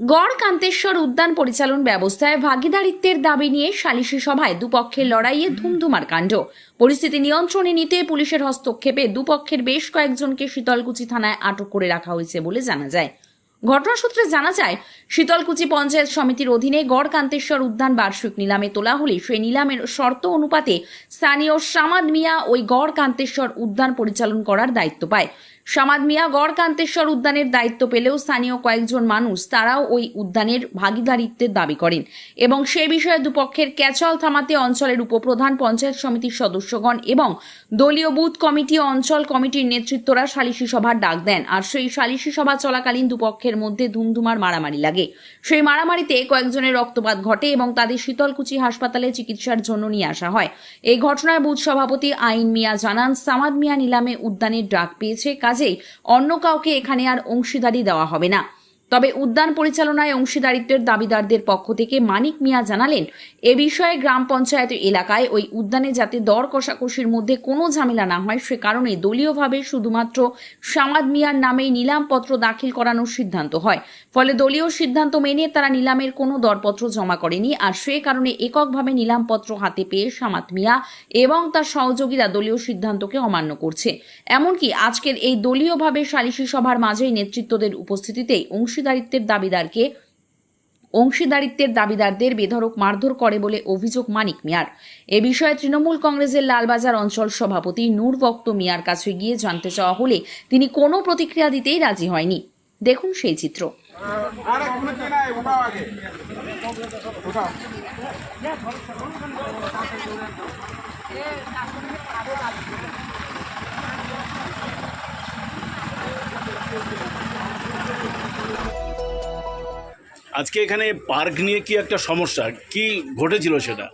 গড় কান্তেশ্বর উদ্যান পরিচালন ব্যবস্থায় ভাগিদারিত্বের দাবি নিয়ে সালিশি সভায় দুপক্ষের লড়াইয়ে ধুমধুমার কাণ্ড। পরিস্থিতি নিয়ন্ত্রণে নিতে পুলিশের হস্তক্ষেপে দুপক্ষের বেশ কয়েকজনকে শীতলকুচি থানায় আটক করে রাখা হয়েছে বলে জানা যায়। ঘটনা সূত্রে জানা যায়, শীতলকুচি পঞ্চায়েত সমিতির অধীনে গড় কান্তেশ্বর উদ্যান বার্ষিক নিলামে তোলা হলে সেই নিলামের শর্ত অনুপাতে স্থানীয় সামাদ মিয়া ওই গড় কান্তেশ্বর উদ্যান পরিচালন করার দায়িত্ব পায়। সামাদ মিয়া গড় কান্তেশ্বর উদ্যানের দায়িত্ব পেলেও স্থানীয় কয়েকজন মানুষ তারাও ওই উদ্যানের ভাগিদারিত্বের দাবি করেন এবং সে বিষয়ে দুপক্ষের ক্যাচল থামাতে অঞ্চলের উপপ্রধান পঞ্চায়েত সমিতির সদস্যগণ এবং দলীয় বুথ কমিটি অঞ্চল কমিটির নেতৃত্বরা সালিশি সভার ডাক দেন। আর সেই সালিশি সভা চলাকালীন দুপক্ষের মধ্যে ধুমধুমার মারামারি লাগে। সেই মারামারিতে কয়েকজনের রক্তপাত ঘটে এবং তাদের শীতলকুচি হাসপাতালে চিকিৎসার জন্য নিয়ে আসা হয়। এই ঘটনায় বুথ সভাপতি আইন মিয়া জানান, সামাদ মিয়া নিলামে উদ্যানের ডাক পেয়েছে, কাজেই অন্য কাউকে এখানে আর অংশীদারি দেওয়া হবে না। তবে উদ্যান পরিচালনায় অংশীদারিত্বের দাবিদারদের পক্ষ থেকে মানিক মিয়া জানালেন, এ বিষয়ে গ্রাম পঞ্চায়েত এলাকায় ওই উদ্যানে যাতে দর কষাকষির মধ্যে কোনো ঝামেলা না হয়, সে কারণে দলীয়ভাবে শুধুমাত্র সামাদ মিয়ার নামেই নিলামপত্র দাখিল করানোর সিদ্ধান্ত হয়। ফলে দলীয় সিদ্ধান্ত মেনে তারা নিলামের কোনো দরপত্র জমা করেনি আর সে কারণে এককভাবে নিলামপত্র হাতে পেয়ে সামাদ মিয়া এবং তার সহযোগীরা দলীয় সিদ্ধান্তকে অমান্য করছে। এমনকি আজকের এই দলীয়ভাবে সালিশি সভার মাঝেই নেতৃত্বদের উপস্থিতিতেই অংশীদারিত্বের দাবিদারকে অংশীদারিত্বের দাবিদারদের বেধড়ক মারধর করে বলে অভিযোগ মানিক মিয়ার। এ বিষয়ে তৃণমূল কংগ্রেসের লালবাজার অঞ্চল সভাপতি নূর বক্ত মিয়ার কাছে গিয়ে জানতে চাওয়া হলে তিনি কোনো প্রতিক্রিয়া দিতেই রাজি হয়নি। দেখুন সেই চিত্র। আরে আজকে এখানে পার্ক নিয়ে কি একটা সমস্যা? কি ঘটেছিল সেটা?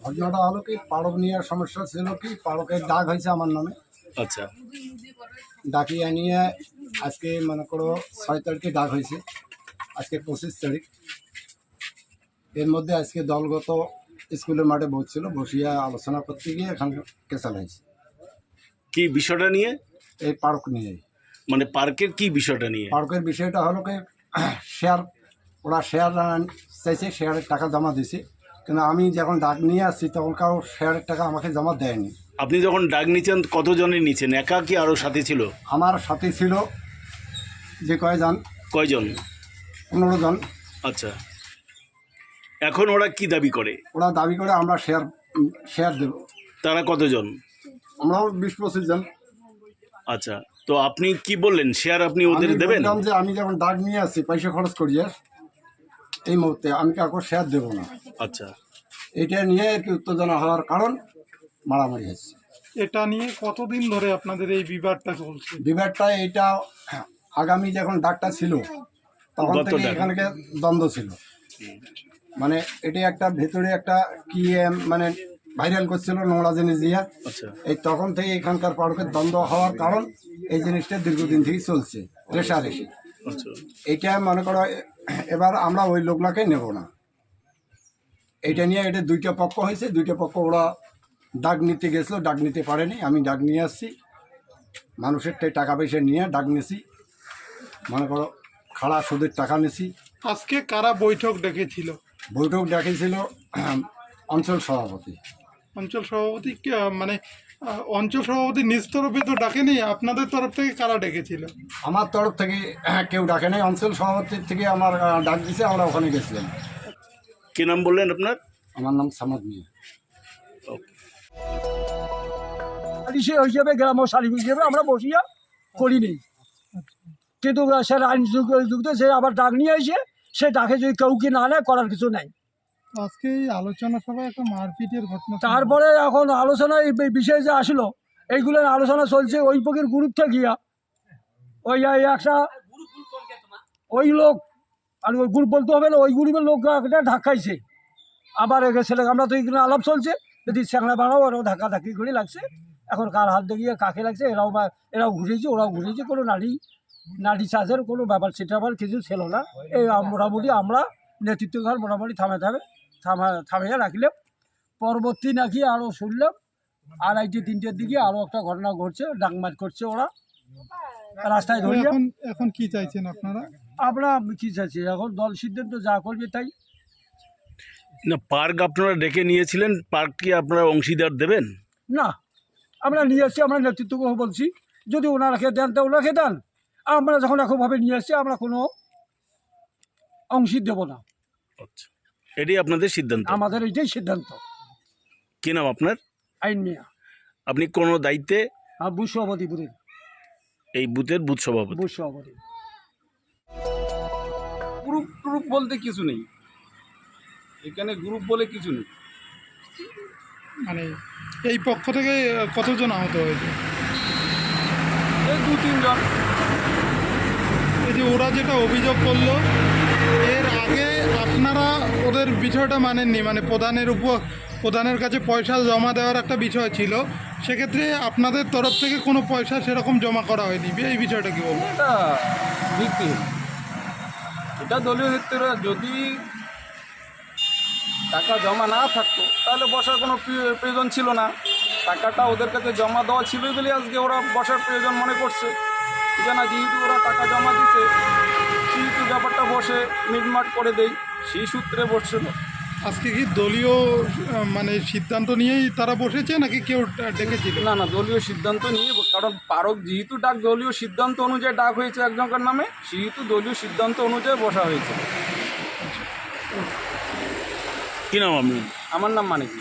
ঘটনাটা হলো কি পাড়ক নিয়ে সমস্যা ছিল কি পাড়কের ডাক হয়েছে আমার নামে। আচ্ছা। ডাকিয়ে নিয়ে আজকে মনে করো ছয় তারিখে ডাক হয়েছে আজকে পঁচিশ তারিখ। এর মধ্যে আজকে দলগত স্কুলের মাঠে বসছিল বসিয়া আলোচনা করতে গিয়ে এখানে কেসাল হয়েছে কি বিষয়টা নিয়ে? এই পার্ক নিয়ে। মানে পার্কের কি বিষয়টা নিয়ে? পার্কের বিষয়টা হলো কি শেয়ার ওরা শেয়ার চাইছে শেয়ারের টাকা জমা দিছে। কিন্তু আমি যখন ডাক নিয়ে আসছি তখন কারও শেয়ারের টাকা আমাকে জমা দেয়নি। আপনি যখন ডাক নিচ্ছেন কতজনের নিচ্ছেন একা কি আরও সাথে ছিল? আমার সাথে ছিল যে কয়জন? কয়জন? পনেরো জন। আচ্ছা। এখন ওরা কি দাবি করে? ওরা দাবি করে আমরা শেয়ার শেয়ার দেব। তারা কতজন? আমরাও বিশ পঁচিশ জন। আচ্ছা। তো আপনি কি বললেন? শেয়ার আপনি ওদের দেবেন? যে আমি যখন ডাক নিয়ে আসছি পয়সা খরচ করিয়ে এই মুহূর্তে আমি কাউকে শেয়ার দেবো না। আচ্ছা। এটা নিয়ে আর কি উত্তেজনা হওয়ার কারণ মারামারি হচ্ছে। এটা নিয়ে কতদিন ধরে আপনাদের এই বিবাদটা চলছে? বিবাদটা এটা আগামী যখন ডাকটা ছিল তখন থেকে ডাক। এখানকে দ্বন্দ্ব ছিল। মানে এটা একটা ভেতরে একটা কি এম, মানে ভাইরাল করছিল নোংরা জিনিস দিয়া। আচ্ছা। এই তখন থেকে এখানকার পাড়কের দ্বন্দ্ব হওয়ার কারণ এই জিনিসটা দীর্ঘদিন থেকে চলছে রেশারেশি আচ্ছা। এইটা মনে করো এবার আমরা ওই লোকলাকে নেব না। এটা নিয়ে এটা দুইটা পক্ষ হয়েছে দুইটা পক্ষ ওরা ডাক নিতে গেছিল ডাক নিতে পারেনি। আমি ডাক নিয়ে আসছি। মানুষের টাকা পয়সা নিয়ে ডাক নিয়েছি মনে করো খাড়া সুদের টাকা নিয়েছি আজকে কারা বৈঠক ডেকেছিল? বৈঠক ডাকিয়েছিল অঞ্চল সভাপতি। অঞ্চল সভাপতি মানে অঞ্চল সভাপতি নিজ তরফে তো ডাকেনি আপনাদের তরফ থেকে কারা ডেকেছিল? আমার তরফ থেকে হ্যাঁ কেউ ডাকে নাই। অঞ্চল সভাপতির থেকে আমার ডাক দিছে আমরা ওখানে গেছিলাম। কি নাম বললেন আপনার? আমার নাম সামাদ মিয়া। সালিশে হিসেবে গ্রাম সালিশ হিসেবে আমরা বসিয়া করিনি। কিন্তু সে আইন যুক্ত সে আবার ডাক নিয়ে এসে সে ডাকে যদি কেউ কি না নেয় করার কিছু নাই। আজকে আলোচনা সভায় একটা মারপিটের ঘটনা তারপরে এখন আলোচনা এই বিষয়ে যে আসলো, এইগুলোর আলোচনা চলছে ওই পক্ষের গ্রুপটা গিয়া। ওই একটা ওই লোক, আর ওই গ্রুপ বলতে হবে না, ওই গ্রুপের লোক একটা আবার একে ছেলে আমরা তো এখানে আলাপ চলছে, যদি স্যাংলা বাড়াও ওরাও ধাক্কা ধাক্কি করে লাগছে। এখন কার হাত দেখিয়ে কাকে লাগছে, এরাও বা এরাও ঘুরেছে, ওরাও ঘুরেছে, কোনো নারী নারী চাষের কোনো ব্যাপার, সেটা আবার কিছু ছিল না। এই মোটামুটি আমরা নেতৃত্বকাল মোটামুটি থামে থামে থামা থামিয়ে রাখলাম। পরবর্তী নাকি আরও শুনলাম আড়াইটে তিনটের দিকে আরও একটা ঘটনা ঘটছে ডাকমার করছে ওরা। রাস্তায় তো ধরিয়ে। এখন এখন কি চাইছেন আপনারা? আমরা কি চাচ্ছি এখন দল সিদ্ধান্ত যা করবে তাই। না পার্ক আপনারা ডেকে নিয়েছিলেন পার্ক কি আপনারা অংশীদার দেবেন? না আমরা নিয়ে আসছি আমরা নেতৃত্বকে বলছি যদি ওনারা ওনারাকে দেন তা ওনাকে দেন। আমরা যখন একভাবে নিয়ে আসছি আমরা কোনো অংশী দেব না। আচ্ছা। এটাই আপনাদের সিদ্ধান্ত? আমাদের এইটাই সিদ্ধান্ত। কি নাম আপনার? আইন নিয়ে আপনি কোনো দায়িত্বে? বুঝ সভাপতি বুধের এই বুথের বুথ সভাপতি। বুঝ সভাপতি। গ্রুপ ট্রুপ বলতে কিছু নেই। এখানে গ্রুপ বলে কিছু নেই। মানে এই পক্ষ থেকে কতজন আহত হয়েছে? এই দু তিনজন এই যে ওরা যেটা অভিযোগ করল এর আগে আপনারা ওদের বিষয়টা মানেননি মানে প্রধানের উপর, প্রধানের কাছে পয়সা জমা দেওয়ার একটা বিষয় ছিল। সেক্ষেত্রে আপনাদের তরফ থেকে কোনো পয়সা সেরকম জমা করা হয়নি। এই বিষয়টা কি বলব এটা ভিত্তিহীন। এটা দলীয় ভিত্তিরা যদি টাকা জমা না থাকতো, তাহলে বসার কোনো প্রয়োজন ছিল না। টাকাটা ওদের কাছে জমা দেওয়া ছিল বলে আজকে ওরা বসার প্রয়োজন মনে করছে। না যেহেতু ওরা টাকা জমা দিছে সেহেতু ব্যাপারটা বসে মিটমাট করে দেই সেই সূত্রে বসছিল। আজকে কি দলীয় মানে সিদ্ধান্ত নিয়েই তারা বসেছে নাকি কেউ ডেকেছিল? না না দলীয় সিদ্ধান্ত নিয়ে কারণ পারক যেহেতু ডাক দলীয় সিদ্ধান্ত অনুযায়ী ডাক হয়েছে একজনকার নামে সেহেতু দলীয় সিদ্ধান্ত অনুযায়ী বসা হয়েছে। কি নাম আপনার? আমার নাম মানে কি